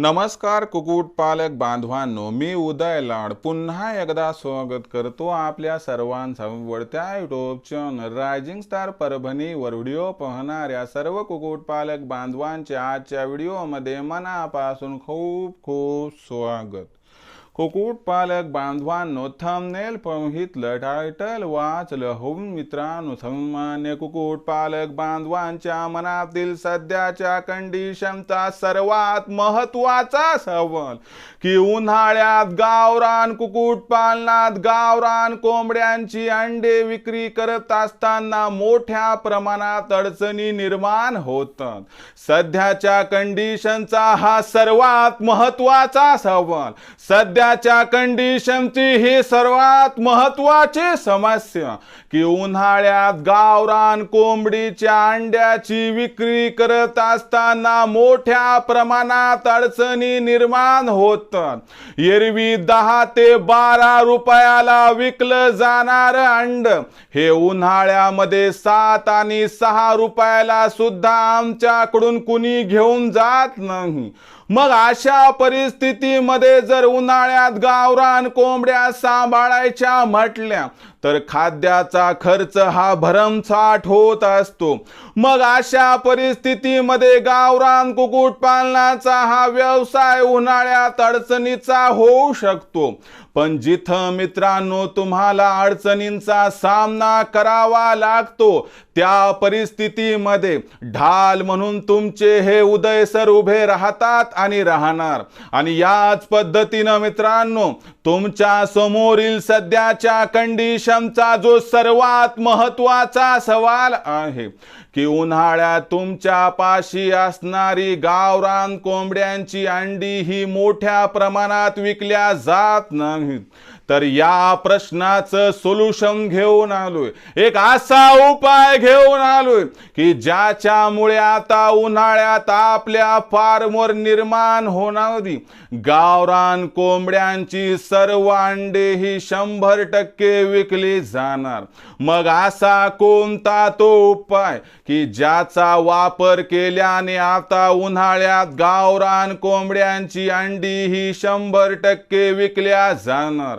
नमस्कार कुक्कुटपालक बांधवांनो. मी उदय लाड. पुन्हा एकदा स्वागत करतो आपल्या सर्वांचा वडत्या युट्यूब चॅनल रायझिंग स्टार परभणीवर व्हिडिओ पाहणाऱ्या सर्व कुक्कुटपालक बांधवांचे आजच्या व्हिडिओमध्ये मनापासून खूप खूप स्वागत. कुक्कुटपालक बांधवांनो थंबनेल पाहितलं टायटल वाचलं. होऊन मित्रांनो सामान्य कुक्कुटपालक बांधवांच्या मनातील सध्याच्या कंडिशनचा सर्वात महत्त्वाचा सवाल. की उन्हाळ्यात गावरान कुक्कुटपालनात गावरान कोंबड्यांची अंडे विक्री करत असताना मोठ्या प्रमाणात अडचणी निर्माण होतात. सध्याच्या कंडिशनचा हा सर्वात महत्त्वाचा सवाल. सध्याच्या कंडिशनची ही सर्वात महत्वाची समस्या. की उन्हाळ्यात गावरान कोंबडीच्या अंड्याची विक्री करत असताना मोठ्या प्रमाणात अडचणी निर्माण होत एरवी दहा ते बारा रुपयाला विकलं जाणार अंड. हे उन्हाळ्यामध्ये सात आणि सहा रुपयाला सुद्धा आमच्याकडून कुणी घेऊन जात नाही. मग अशा परिस्थितीमध्ये जर उन्हाळ्यात गावरान कोंबड्या सांभाळायच्या म्हटल्या तर खाद्याचा खर्च हा भरमसाठ होत असतो. मग अशा परिस्थितीमध्ये गावरान कुक्कुटपालनाचा हा व्यवसाय उन्हाळ्यात अडचणीचा होऊ शकतो. पण जिथं मित्रांनो तुम्हाला अडचणींचा सामना करावा लागतो त्या परिस्थितीमध्ये ढाल म्हणून तुमचे हे उदय सर उभे राहतात आणि राहणार. आणि याच पद्धतीनं मित्रांनो तुमच्या समोरील सध्याच्या कंडिशनचा जो सर्वात महत्त्वाचा सवाल आहे की उन्हाळ्यात तुमच्या पाशी असणारी गावरान कोंबड्यांची अंडी ही मोठ्या प्रमाणात विकल्या जात नाहीत. तर या प्रश्नाचं सोल्युशन घेऊन आलोय. एक असा उपाय घेऊन आलोय की ज्याच्यामुळे आता उन्हाळ्यात आपल्या फार्मवर निर्माण होणारी गावरान कोंबड्यांची सर्व अंडे ही शंभर टक्के विकली जाणार. मग असा कोणता तो उपाय की ज्याचा वापर केल्याने आता उन्हाळ्यात गावरान कोंबड्यांची अंडी ही शंभर टक्के विकल्या जाणार?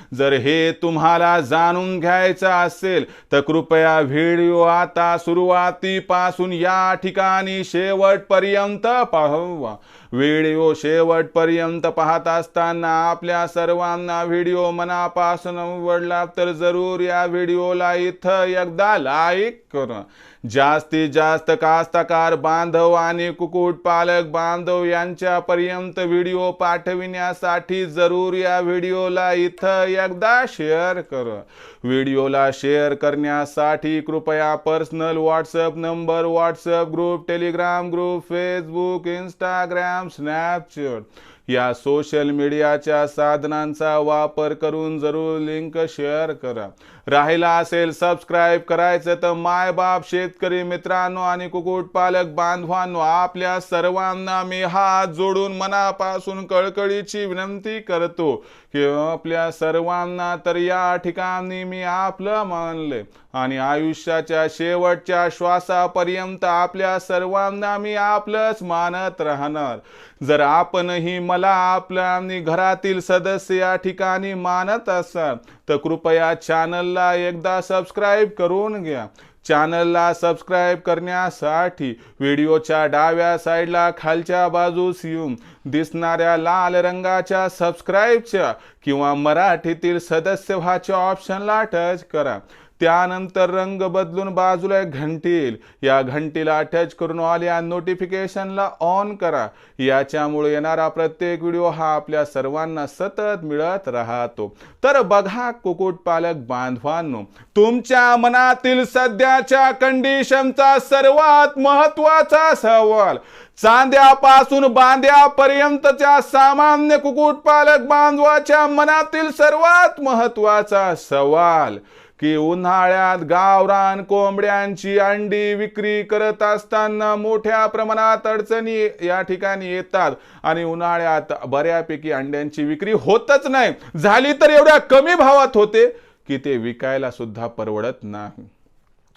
जर हे तुम्हाला जाणून घ्यायचं असेल तर कृपया व्हिडिओ आता सुरुवातीपासून या ठिकाणी शेवटपर्यंत पाहवा. व्हिडिओ शेवटपर्यंत पाहत असताना आपल्या सर्वांना व्हिडिओ मनापासून आवडला तर जरूर या व्हिडिओला इथं एकदा लाईक करा. जास्तीत जास्त कास्तकार बांधव आणि कुक्कुटपालक बांधव यांच्यापर्यंत व्हिडिओ पाठविण्यासाठी जरूर या व्हिडिओला इथं एकदा शेअर करा. व्हिडिओला शेअर करण्यासाठी कृपया personal WhatsApp number WhatsApp group Telegram group Facebook Instagram Snapchat या सोशल मीडियाच्या साधनांचा वापर करून जरूर लिंक शेअर करा. राहिला असेल सबस्क्राईब करायचं तर माय बाप शेतकरी मित्रांनो आणि कुक्कुटपालक बांधवांनो आपल्या सर्वांना मी हात जोडून मनापासून कळकळीची विनंती करतो. किंवा आपल्या सर्वांना तर या ठिकाणी मी आपलं मानले. आणि आयुष्याच्या शेवटच्या श्वासापर्यंत आपल्या सर्वांना मी आपलंच मानत राहणार. जर आपणही मला आपल्या आणि घरातील सदस्य या ठिकाणी मानत असाल तर कृपया चॅनलला एकदा सबस्क्राईब करून घ्या. चॅनलला सबस्क्राईब करण्यासाठी व्हिडिओच्या डाव्या साईडला खालच्या बाजूस येऊन दिसणाऱ्या लाल रंगाच्या सबस्क्राईबच्या किंवा मराठीतील सदस्य व्हाच्या ऑप्शनला टच करा. त्यानंतर रंग बदलून बाजूला एक घंटी येईल या घंटीला अटॅच करून ऑल या नोटिफिकेशनला ऑन करा. याच्यामुळे येणारा प्रत्येक व्हिडिओ हा आपल्या सर्वांना सतत मिळत राहतो. तर बघा कुक्कुटपालक बांधवांनो तुमच्या मनातील सध्याच्या कंडिशनचा सर्वात महत्त्वाचा सवाल चांद्यापासून बांद्यापर्यंतच्या सामान्य कुक्कुटपालक बांधवाच्या मनातील सर्वात महत्त्वाचा सवाल की उन्हाळ्यात गावरान कोंबड्यांची अंडी विक्री करत असताना मोठ्या प्रमाणात अडचणी या ठिकाणी येतात. आणि उन्हाळ्यात बऱ्यापैकी अंड्यांची विक्री होतच नाही. झाली तर एवढ्या कमी भावात होते की ते विकायला सुद्धा परवडत नाही.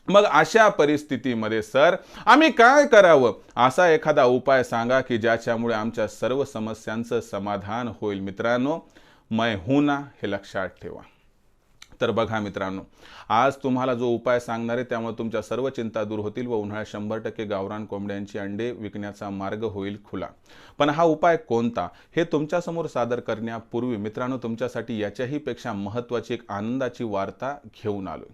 मग अशा परिस्थितीमध्ये सर आम्ही काय करावं? असा एखादा उपाय सांगा की ज्याच्यामुळे आमच्या सर्व समस्यांचं समाधान होईल. मित्रांनो मै हूं ना हे लक्षात ठेवा. तर बघा मित्रांनो आज तुम्हाला जो उपाय सांगणार आहे त्यामुळे तुमच्या सर्व चिंता दूर होतील व उन्हाळ्यात शंभर टक्के गावरान कोंबड्यांची अंडे विकण्याचा मार्ग होईल खुला. पण हा उपाय कोणता हे तुमच्यासमोर सादर करण्यापूर्वी मित्रांनो तुमच्यासाठी याच्याही पेक्षा महत्त्वाची एक आनंदाची वार्ता घेऊन आलोय.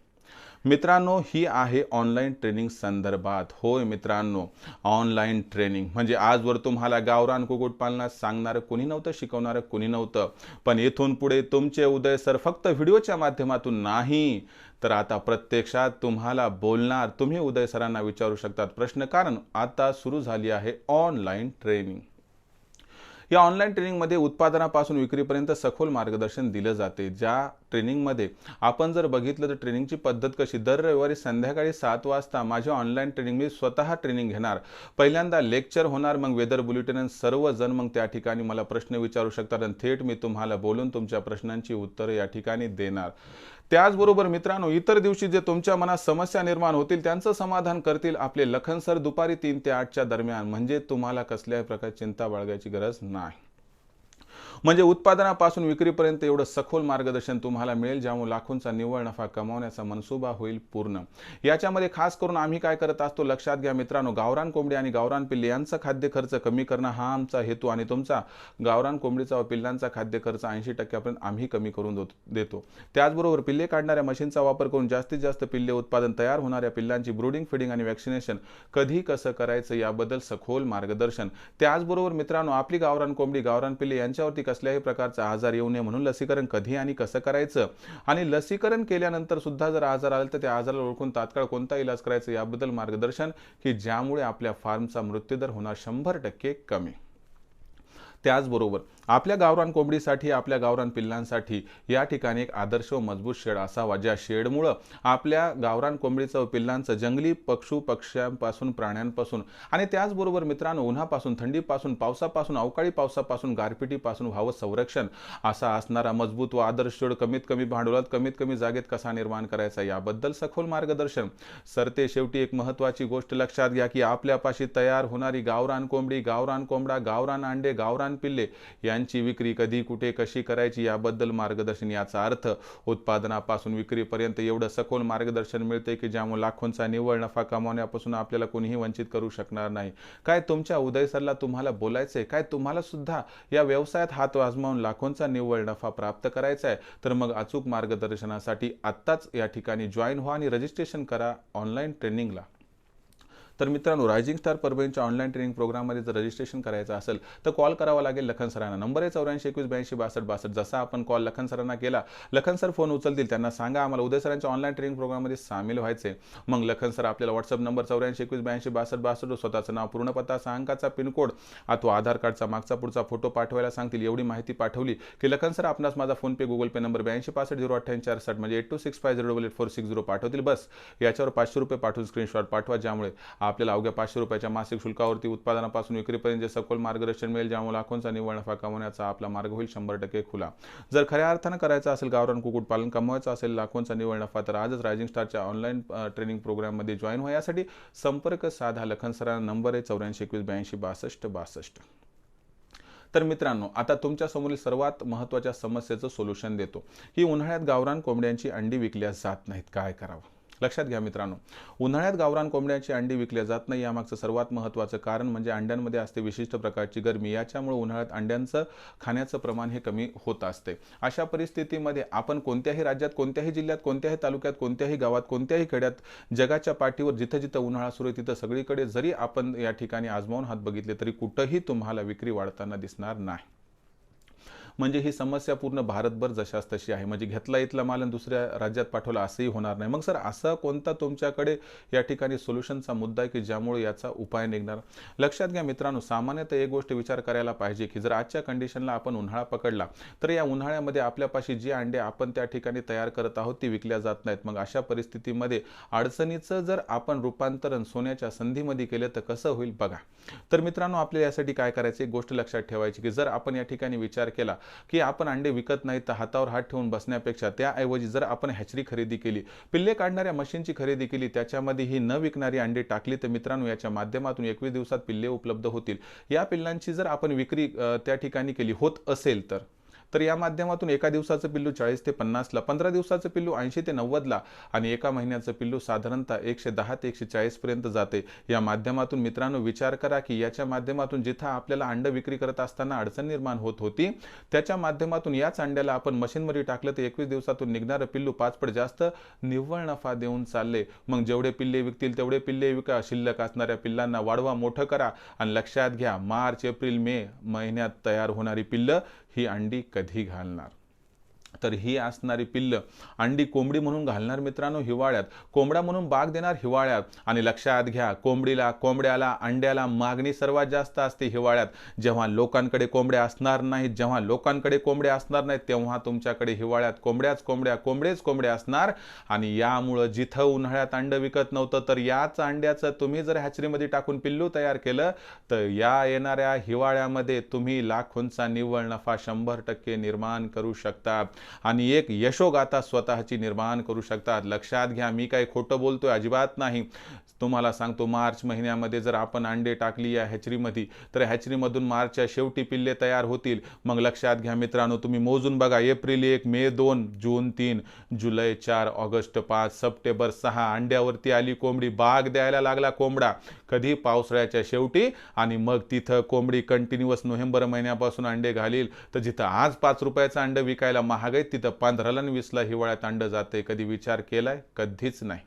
मित्रांनो ही आहे ऑनलाईन ट्रेनिंग संदर्भात. होय मित्रांनो ऑनलाईन ट्रेनिंग म्हणजे आजवर तुम्हाला गावरान कुक्कुटपालनात सांगणारं कोणी नव्हतं शिकवणारं कोणी नव्हतं. पण इथून पुढे तुमचे उदय सर फक्त व्हिडिओच्या माध्यमातून नाही तर आता प्रत्यक्षात तुम्हाला बोलणार तुम्ही उदय सरांना विचारू शकतात प्रश्न. कारण आता सुरू झाली आहे ऑनलाईन ट्रेनिंग या ऑनलाईन ट्रेनिंगमध्ये उत्पादनापासून विक्रीपर्यंत सखोल मार्गदर्शन दिलं जाते. ज्या ट्रेनिंगमध्ये आपण जर बघितलं तर ट्रेनिंगची पद्धत कशी? दर रविवारी संध्याकाळी सात वाजता माझ्या ऑनलाईन ट्रेनिंग मी स्वतः ट्रेनिंग घेणार. पहिल्यांदा लेक्चर होणार मग वेदर बुलेटिन सर्वजण मग त्या ठिकाणी मला प्रश्न विचारू शकतात आणि थेट मी तुम्हाला बोलून तुमच्या प्रश्नांची उत्तरं या ठिकाणी देणार. त्याचबरोबर मित्रांनो इतर दिवशी जे तुमच्या मनात समस्या निर्माण होतील त्यांचं समाधान करतील आपले लखन सर दुपारी तीन ते आठच्या दरम्यान. म्हणजे तुम्हाला कसल्याही प्रकारची चिंता बाळगायची गरज नाही. म्हणजे उत्पादनापासून विक्रीपर्यंत एवढं सखोल मार्गदर्शन तुम्हाला मिळेल ज्यामुळे लाखोंचा निव्वळ नफा कमावण्याचा मनसुबा होईल पूर्ण. याच्यामध्ये खास करून आम्ही काय करत असतो लक्षात घ्या मित्रांनो गावरान कोंबडी आणि गावरान पिल्ले यांचा खाद्य खर्च कमी करणं हा आमचा हेतू आणि तुमचा. गावरान कोंबडीचा व पिल्लांचा खाद्य खर्च ऐंशी टक्क्यापर्यंत आम्ही कमी करून देतो त्याचबरोबर पिल्ले काढणाऱ्या मशीनचा वापर करून जास्तीत जास्त पिल्ले उत्पादन तयार होणाऱ्या पिल्लांची ब्रुडिंग फिडिंग आणि वॅक्सिनेशन कधी कसं करायचं याबद्दल सखोल मार्गदर्शन. त्याचबरोबर मित्रांनो आपली गावरान कोंबडी गावरान पिल्ले यांच्यावरती कसल्याही प्रकारचा आजार येऊ नये म्हणून लसीकरण कधी आणि कसं करायचं? आणि लसीकरण केल्यानंतर सुद्धा जर आजार आला तर त्या आजाराला ओळखून तात्काळ कोणता इलाज करायचा याबद्दल मार्गदर्शन की ज्यामुळे आपल्या फार्मचा मृत्यूदर होणार शंभर टक्के कमी? त्याचबरोबर आपल्या गावरान कोंबडीसाठी आपल्या गावरान पिल्लांसाठी या ठिकाणी एक आदर्श व मजबूत शेड असावा. ज्या शेडमुळं आपल्या गावरान कोंबडीचं व पिल्लांचं जंगली पक्षू पक्ष्यांपासून प्राण्यांपासून आणि त्याचबरोबर मित्रांनो उन्हापासून थंडीपासून पावसापासून अवकाळी पावसापासून गारपिटीपासून व्हावं संरक्षण असा असणारा मजबूत व आदर्श शेड कमीत कमी भांडवलात कमीत कमी जागेत कसा निर्माण करायचा याबद्दल सखोल मार्गदर्शन. सरते शेवटी एक महत्वाची गोष्ट लक्षात घ्या की आपल्यापाशी तयार होणारी गावरान कोंबडी गावरान कोंबडा गावरान अंडे गावरान पिल्ले यांची विक्री कधी कुठे कशी करायची याबद्दल मार्गदर्शन याचा अर्थ उत्पादनापासून विक्रीपर्यंत एवढं सखोल मार्गदर्शन मिळते की ज्यामुळे लाखोंचा निव्वळ नफा कमावण्यापासून आपल्याला कोणीही वंचित करू शकणार नाही. काय तुमच्या उदयसरला तुम्हाला बोलायचंय? काय तुम्हाला सुद्धा या व्यवसायात हात वाजमावून लाखोंचा निव्वळ नफा प्राप्त करायचा आहे तर मग अचूक मार्गदर्शनासाठी आत्ताच या ठिकाणी जॉईन व्हा आणि रजिस्ट्रेशन करा ऑनलाईन ट्रेनिंगला. तर मित्रांनो रायझिंग स्टार परभणीच्या ऑनलाईन ट्रेनिंग प्रोग्राममध्ये जर रजिस्ट्रेशन करायचं असेल तर कॉल करावा लागेल लखन सरांना. नंबर आहे चौऱ्याऐंशी एकवीस ब्याऐंशी बासष्ट बासष्ट. जसा आपण कॉल लखन सरांना केला लखन सर फोन उचलतील. त्यांना सांगा आम्हाला उदय सरांच्या ऑनलाईन ट्रेनिंग प्रोग्राममध्ये सामील व्हायचे. मग लखन सर आपल्याला व्हॉट्सअप नंबर चौऱ्याऐंशी एकवीस ब्याऐंशी बासष्ट बासष्ट स्वतःचं नाव पूर्ण पत्ता अंकाचा पिनकोड अथवा आधार कार्डचा मागचा पुढचा फोटो पाठवायला सांगतील. एवढी माहिती पाठवली की लखन सर आपणास माझा फोन पे गुगल पे नंबर ब्याऐंशी पासष्ट झिरो अठ्ठ्याऐंशी साठ म्हणजे eight two six five zero double eight four six zero पाठवतील. बस याच्यावर पाचशे रुपये पाठवून स्क्रीनशॉट पाठवा ज्यामुळे आपल्याला अवघ्या पाचशे रुपयाच्या मासिक शुल्कावरती उत्पादनापासून विक्रीपर्यंत सखोल मार्गदर्शन मिळेल ज्यामुळे लाखोंचा निव्वळ नफा कमवण्याचा आपला मार्ग होईल शंभर टक्के खुला. जर खऱ्या अर्थानं करायचं असेल गावरान कुक्कुटपालन कमवायचं असेल लाखोंचा निव्वळ नफा तर आजच रायझिंग स्टारच्या ऑनलाईन ट्रेनिंग प्रोग्राममध्ये जॉईन व्हा. यासाठी संपर्क साधा. लखन सरांना नंबर आहे चौऱ्याऐंशी एकवीस ब्याऐंशी बासष्ट बासष्ट. तर मित्रांनो आता तुमच्या समोरील सर्वात महत्त्वाच्या समस्येचं सोल्युशन देतो. ही उन्हाळ्यात गावरान कोंबड्यांची अंडी विकल्या जात नाहीत. काय करावं? लक्षात घ्या मित्रांनो. उन्हाळ्यात गावरान कोंबड्यांची अंडी विकल्या जात नाही. यामागचं सर्वात महत्त्वाचं कारण म्हणजे अंड्यांमध्ये असते विशिष्ट प्रकारची गरमी. याच्यामुळे उन्हाळ्यात अंड्यांचं खाण्याचं प्रमाण हे कमी होत असते. अशा परिस्थितीमध्ये आपण कोणत्याही राज्यात कोणत्याही जिल्ह्यात कोणत्याही तालुक्यात कोणत्याही गावात कोणत्याही खेड्यात जगाच्या पाठीवर जिथं जिथं उन्हाळा सुरू आहे तिथं सगळीकडे जरी आपण या ठिकाणी आजमावून हात बघितले तरी कुठंही तुम्हाला विक्री वाढताना दिसणार नाही. म्हणजे ही समस्या पूर्ण भारतभर जशास तशी आहे. म्हणजे घेतला इथला माल आणि दुसऱ्या राज्यात पाठवला असंही होणार नाही. मग सर असा कोणता तुमच्याकडे या ठिकाणी सोल्युशनचा मुद्दा आहे की ज्यामुळे याचा उपाय निघणार? लक्षात घ्या मित्रांनो सामान्यतः एक गोष्ट विचार करायला पाहिजे की जर आजच्या कंडिशनला आपण उन्हाळा पकडला तर या उन्हाळ्यामध्ये आपल्यापाशी जी अंडे आपण त्या ठिकाणी तयार करत आहोत ती विकल्या जात नाहीत. मग अशा परिस्थितीमध्ये अडचणीचं जर आपण रूपांतरण सोन्याच्या संधीमध्ये केलं तर कसं होईल बघा. तर मित्रांनो आपल्याला यासाठी काय करायचं एक गोष्ट लक्षात ठेवायची की जर आपण या ठिकाणी विचार केला की आपण अंडे विकत नाही तर हातावर हात ठेवून बसण्यापेक्षा त्याऐवजी जर आपण हॅचरी खरेदी केली पिल्ले काढणाऱ्या मशीनची खरेदी केली त्याच्यामध्ये ही न विकणारी अंडे टाकली तर मित्रांनो याच्या माध्यमातून एकवीस दिवसात पिल्ले उपलब्ध होतील. या पिल्लांची जर आपण विक्री त्या ठिकाणी केली होत असेल तर? तर या माध्यमातून एका दिवसाचं पिल्लू चाळीस ते पन्नासला पंधरा दिवसाचं पिल्लू ऐंशी ते नव्वदला आणि एका महिन्याचं पिल्लू साधारणतः एकशे दहा ते एकशे चाळीसपर्यंत जाते. या माध्यमातून मित्रांनो विचार करा की याच्या माध्यमातून जिथं आपल्याला अंड विक्री करत असताना अडचण निर्माण होत होती त्याच्या माध्यमातून याच अंड्याला आपण मशीनमध्ये टाकलं तर एकवीस दिवसातून निघणारं पिल्लू पाचपट जास्त निव्वळ नफा देऊन चालले. मग जेवढे पिल्ले विकतील तेवढे पिल्ले विका शिल्लक असणाऱ्या पिल्लांना वाढवा मोठं करा आणि लक्षात घ्या मार्च एप्रिल मे महिन्यात तयार होणारी पिल्लं ही अंडी कधी घालणार? तर ही असणारी पिल्लं. अंडी कोंबडी म्हणून घालणार मित्रांनो हिवाळ्यात. कोंबडा म्हणून बाग देणार हिवाळ्यात. आणि लक्षात घ्या कोंबडीला कोंबड्याला अंड्याला मागणी सर्वात जास्त असते हिवाळ्यात. जेव्हा लोकांकडे कोंबड्या असणार नाहीत जेव्हा लोकांकडे कोंबड्या असणार नाहीत तेव्हा तुमच्याकडे हिवाळ्यात कोंबड्याच कोंबड्या कोंबडेच कोंबड्या असणार. आणि यामुळं जिथं उन्हाळ्यात अंड विकत नव्हतं तर याच अंड्याचं तुम्ही जर हॅचरीमध्ये टाकून पिल्लू तयार केलं तर या येणाऱ्या हिवाळ्यामध्ये तुम्ही लाखोंचा निव्वळ नफा शंभर टक्के निर्माण करू शकता. आणि एक यशोगाथा स्वतःची निर्माण करू शकतात. लक्षात घ्या मी काही खोटं बोलतोय अजिबात नाही. तुम्हाला सांगतो मार्च महिन्यामध्ये जर आपण अंडे टाकली या हॅचरीमध्ये तर हॅचरीमधून मार्चच्या शेवटी पिल्ले तयार होतील. मग लक्षात घ्या मित्रांनो तुम्ही मोजून बघा एप्रिल एक मे दोन जून तीन जुलै चार ऑगस्ट पाच सप्टेंबर सहा अंड्यावरती आली कोंबडी बाग द्यायला लागला कोंबडा. कधी? पावसाळ्याच्या शेवटी. आणि मग तिथं कोंबडी कंटिन्युअस नोव्हेंबर महिन्यापासून अंडे घालील. तर जिथं आज पाच रुपयाचं अंडं विकायला महाग आहे तिथं पंधराला आणि वीसला हिवाळ्यात अंड जाते. कधी विचार केलाय? कधीच नाही.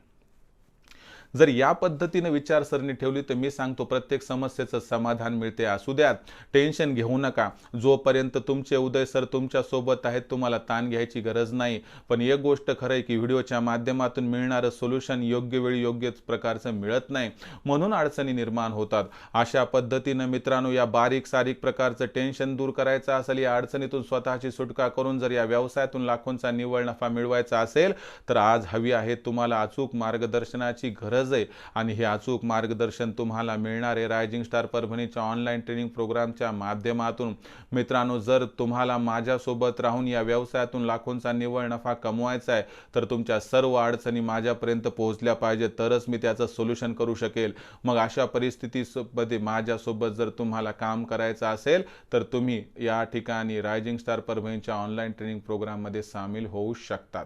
जर या पद्धतीनं विचारसरणी ठेवली तर मी सांगतो प्रत्येक समस्येचं समाधान मिळते. असू द्यात टेन्शन घेऊ नका. जोपर्यंत तुमचे उदय सर तुमच्यासोबत आहेत तुम्हाला ताण घ्यायची गरज नाही. पण एक गोष्ट खरं आहे की व्हिडिओच्या माध्यमातून मिळणारं सोल्युशन योग्य वेळी योग्य प्रकारचं मिळत नाही. म्हणून अडचणी निर्माण होतात. अशा पद्धतीनं मित्रांनो या बारीक सारीक प्रकारचं टेन्शन दूर करायचं असेल या अडचणीतून स्वतःची सुटका करून जर या व्यवसायातून लाखोंचा निव्वळ नफा मिळवायचा असेल तर आज हवी आहे तुम्हाला अचूक मार्गदर्शनाची गरज गरज. आहे आणि हे अचूक मार्गदर्शन तुम्हाला मिळणार आहे. रायझिंग स्टार परभणीच्या ऑनलाईन ट्रेनिंग प्रोग्रामच्या माध्यमातून. मित्रांनो जर तुम्हाला माझ्यासोबत राहून या व्यवसायातून लाखोंचा निव्वळ नफा कमवायचा आहे तर तुमच्या सर्व अडचणी माझ्यापर्यंत पोहोचल्या पाहिजे तरच मी त्याचं सोल्युशन करू शकेल. मग अशा परिस्थितीमध्ये माझ्यासोबत जर तुम्हाला काम करायचं असेल तर तुम्ही या ठिकाणी रायझिंग स्टार परभणीच्या ऑनलाईन ट्रेनिंग प्रोग्राममध्ये सामील होऊ शकतात.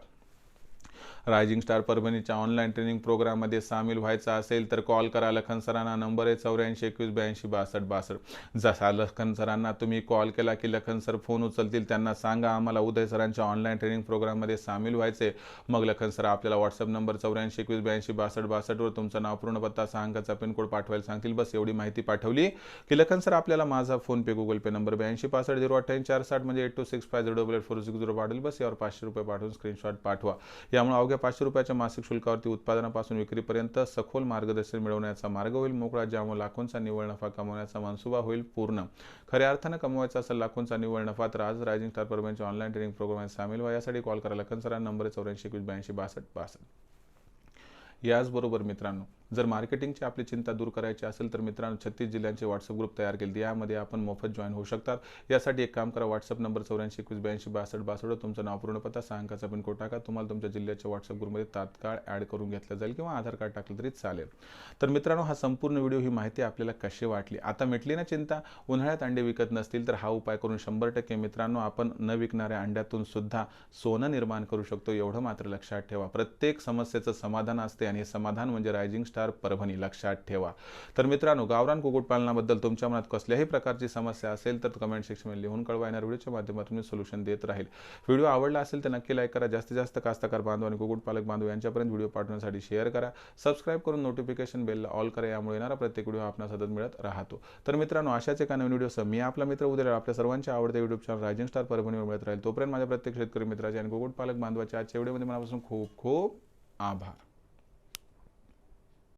रायझिंग स्टार परभणीच्या ऑनलाईन ट्रेनिंग प्रोग्राममध्ये सामील व्हायचा असेल तर कॉल करा लखन सरांना. नंबर आहे चौऱ्याऐंशी एकवीस ब्याऐंशी बासष्ट बासष्ट. जसा लखन सरांना तुम्ही कॉल केला की लखन सर फोन उचलतील त्यांना सांगा आम्हाला उदय सरांच्या ऑनलाईन ट्रेनिंग प्रोग्राममध्ये सामील व्हायचे मग लखन सर आपल्याला व्हॉट्सअप नंबर चौऱ्याऐंशी एकवीस ब्याऐंशी बासष्ट बासष्टवर तुमचं नाव पूर्ण पत्ता सहा पिनकोड पाठवायला सांगतील. बस एवढी माहिती पाठवली की लखन सर आपल्याला माझा phone pay Google pay number ब्याऐंशी पासष्ट झिरो अठ्ठ्याऐंशी चार साठ म्हणजे eight two six five zero double eight four six zero पाठवेल. बस यावर पाचशे रुपये पाठवून स्क्रीनशॉट पाठवा. यामुळे अवघ्या पाचशे रुपयाच्या मासिक शुल्कावरती उत्पादनापासून विक्रीपर्यंत सखोल मार्गदर्शन मिळवण्याचा मार्ग होईल मोकळा ज्यामुळे लाखोंचा निव्वळ नफा कमवण्याचा मनसुबा होईल पूर्ण. खऱ्या अर्थानं कमवायचा असेल लाखोंचा निव्वळ नफा तर आज रायझिंग स्टार परभणीच्या ऑनलाईन ट्रेनिंग प्रोग्राम सामील व्हा. यासाठी कॉल करा. लखन सरा नंबर चौऱ्याऐंशी एकवीस ब्याऐंशी बासष्ट बासष्ट. याचबरोबर मित्रांनो जर मार्केटिंगची आपली चिंता दूर करायची असेल तर मित्रांनो छत्तीस जिल्ह्यांचे व्हॉट्सअप ग्रुप तयार केले. यामध्ये आपण मोफत जॉईन होऊ शकतात. यासाठी एक काम करा व्हॉट्सअप नंबर चौऱ्याऐंशी एकवीस ब्याऐंशी बासष्ट बासष्ट तुमचं नाव पूर्ण पत्ता सहा पिनकोड टाका. तुम्हाला तुमच्या जिल्ह्याच्या व्हॉट्सअप ग्रुपमध्ये तात्काळ ॲड करून घेतलं जाईल किंवा आधार कार्ड टाकलं तरी चालेल. तर मित्रांनो हा संपूर्ण व्हिडिओ ही माहिती आपल्याला कशी वाटली? आता मिटली ना चिंता? उन्हाळ्यात अंडे विकत नसतील तर हा उपाय करून शंभर टक्के मित्रांनो आपण न विकणाऱ्या अंड्यातून सुद्धा सोनं निर्माण करू शकतो. एवढं मात्र लक्षात ठेवा. प्रत्येक समस्येचं समाधान असते आणि हे समाधान म्हणजे रायझिंग स्टार परभणी लक्षात ठेवा. तर मित्रांनो गावरान कुक्कुटपालनाबद्दल तुमच्या मनात कसल्याही प्रकारची समस्या असेल तर कमेंट सेक्शनमध्ये लिहून कळवा. येणार व्हिडिओच्या माध्यमातून मी सोल्युशन देत राहील. व्हिडिओ आवडला असेल तर नक्की लाईक करा. जास्तीत जास्त कास्तकार बांधव आणि कुक्कुटपालक बांधव यांच्यापर्यंत व्हिडिओ पाठवण्यासाठी शेअर करा. सबस्क्राईब करून नोटिफिकेशन बेलला ऑल करा. यामुळे येणारा प्रत्येक व्हिडिओ आपल्याला सतत मिळत राहतो. तर मित्रांनो अशाच एका नवीन व्हिडिओसह मी आपला मित्र उद्या आपल्या सर्वांच्या आवडत्या युट्यूब चॅनल रायजिंग स्टार परभणीवर मिळत राहील. तोपर्यंत माझ्या प्रत्येक शेतकरी मित्राचे आणि कुक्कुटपालक बांधवाच्या आजच्या व्हिडिओमध्ये मनापासून खूप खूप आभार.